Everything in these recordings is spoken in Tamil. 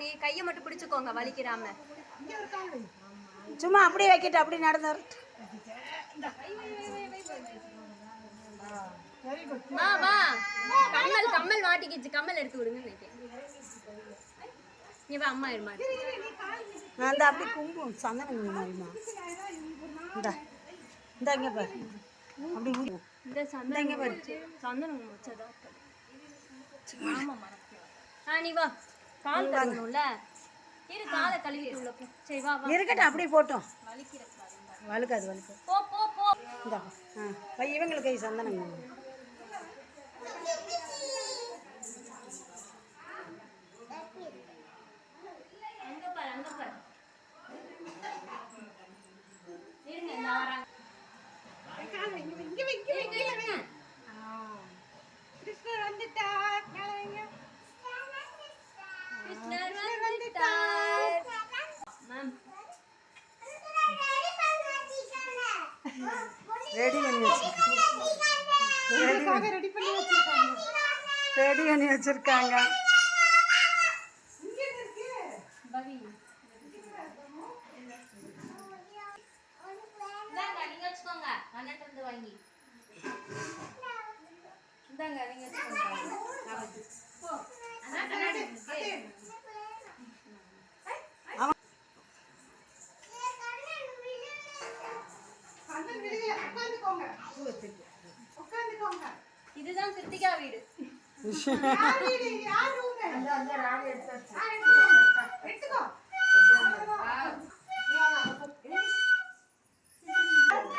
நீ கையை மட்டும் பிடிச்சுக்கோங்க வலிக்கிறாம சும்மா அப்படியே வைக்கிட்டு அப்படி நடந்து. வா வா. கம்மல் கம்மல் மாட்டிக்கிச்சு. கம்மல் எடுத்து விடுங்க நீ வா அம்மா இருமா? நான் அந்த அப்படி குங்குமம் சந்தனம் மாதிரிமா இந்த இந்த இங்கே பாரு. அப்படி ஊது. இந்த சந்தனம் வச்சு சந்தனம் வச்சதா ஆமா மறக்கிறேன் ஆ நீ வா. கால் கழுவணும்ல இரு காலை கழுவிட்டு உள்ள போ சரி வா வா. இருக்கட்டும் அப்படியே போட்டோம். வலிக்கிறது வழுக்காது வழுக்காது. போ போ போ. இந்த ஆ. பை இவங்களுக்கு கை சந்தனம் வேணும். ரெடி பண்ணி வச்சிருக்காங்க. ரெடி பண்ணி ரெடி பண்ணி வச்சிருக்காங்க. வாங்கி. இதுதான் கிருத்திகா வீடு.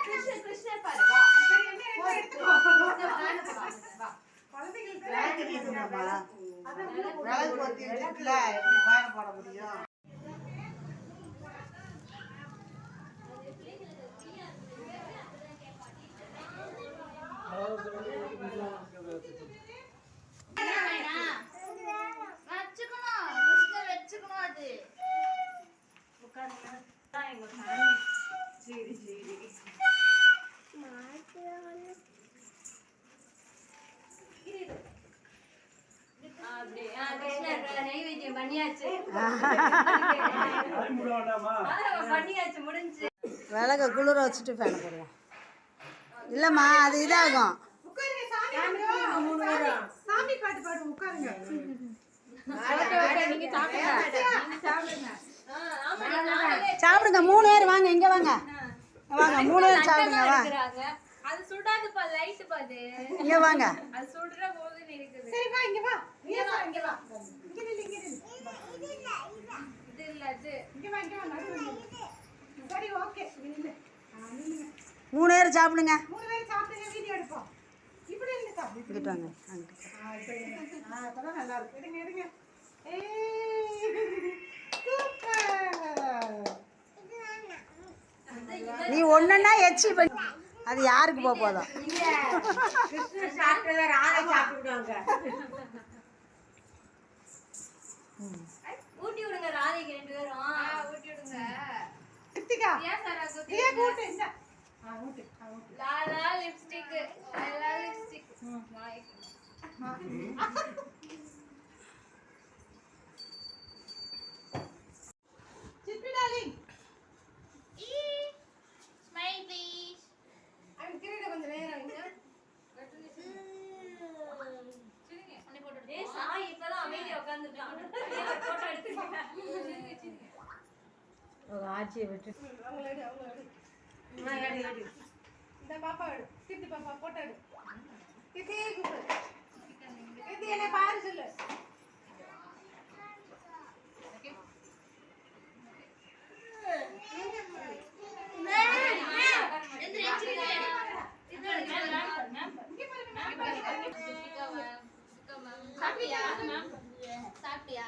கிருஷ்ணர் கிருஷ்ணர் பாரு வா விளக்கு பத்தி வச்சிருக்கல எப்படி பயணம் போட முடியும் வச்சுக்கணும் கிருஷ்ணர் வச்சுக்கணும் அது அப்படியே ஆ, கிருஷ்ணர் விலக குளிர வச்சுட்டு ஃபேனை போடுவோம். இல்லைம்மா அது இதாகும். சாப்பிடுங்க. மூணு பேர் வாங்க இங்கே வாங்க. வாங்க மூணு பேர் சாப்பிடுங்க வா. இருக்கிறாங்க. அது சுடாதுப்பா லைட் பாது இங்கே வாங்க. அது சுடுற போது இருக்குது. சரி வா இங்க வா. இங்க வா, இங்க வா. இங்க நில்லு இங்க நில்லு. இது இல்ல இங்க நடுவுல. சரி ஓகே நில்லு மூணு பேர் சாப்பிடுங்க மூணு பேரும் சாப்பிடுங்க வீடியோ எடுப்போம் இப்படி இல்லைக்கா இங்கிட்டு வாங்க அங்கிட்டு ஆ இப்போ எடுங்க. ஆ அப்பதான் நல்லா இருக்கு எடுங்க எடுங்க ஏய் சூப்பர் நீ ஒன்றுன்னா எச்சி பண்ணி அது யாருக்கு போக போதும் ஊட்டி விடுங்க ராதைக்கு ரெண்டு பேரும். ஊட்டி விடுங்க. கிருத்திகா ஏன் சார் அது நீயே கூட்டு இந்த. ஆ ஊட்டு ஆ ஊட்டு. லாலா லிப்ஸ்டிக் லாலா லிப்ஸ்டிக் சிப்பி ஆட்சியை விட்டு இந்த பாப்பா எடு. கிருத்தி பாப்பா போட்டோ எடு. கிருத்தி கூப்பிடு கிருத்தி என்னை பாரு சொல்லு. சாப்பிட்டியா? சாப்பிட்டியா?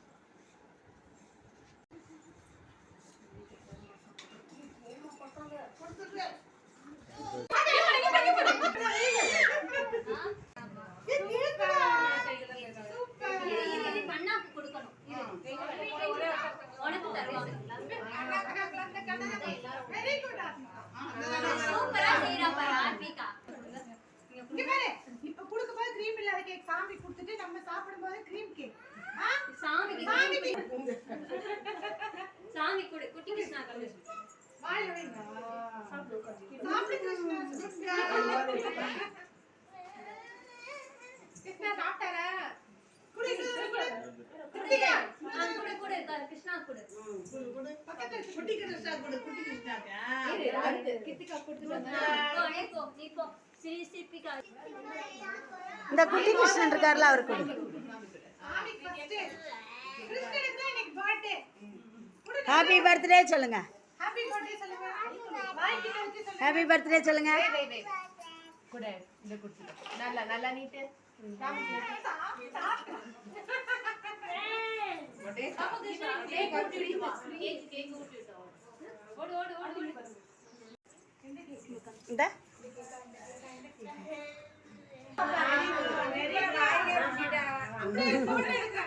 சாமி கொடுத்துட்டு நம்ம சாப்பிடும்போது க்ரீம் கேக் சாமிக்கு சாமிக்கு சாமி கொடு. குட்டி கிருஷ்ணா கல்லு வாயில வைங்க. சாப்பிடு கிருஷ்ணா சாப்பிட்டாரா குடி குடி குடி குடியா ஆ, கொடு கொடு க- கிருஷ்ணா கொடு பக்கத்துல குட்டி கிருஷ்ணா கொடு குட்டி கிருஷ்ணாக்கா. இந்த குட்டி கிருஷ்ணன் இருக்கார்ல அவர் கொடு. ஹாப்பி பர்த்டே சொல்லுங்க. ஹாப்பி பர்த்டே சொல்லுங்க. நல்லா நல்லா நீட்டு. இந்த போட்டோ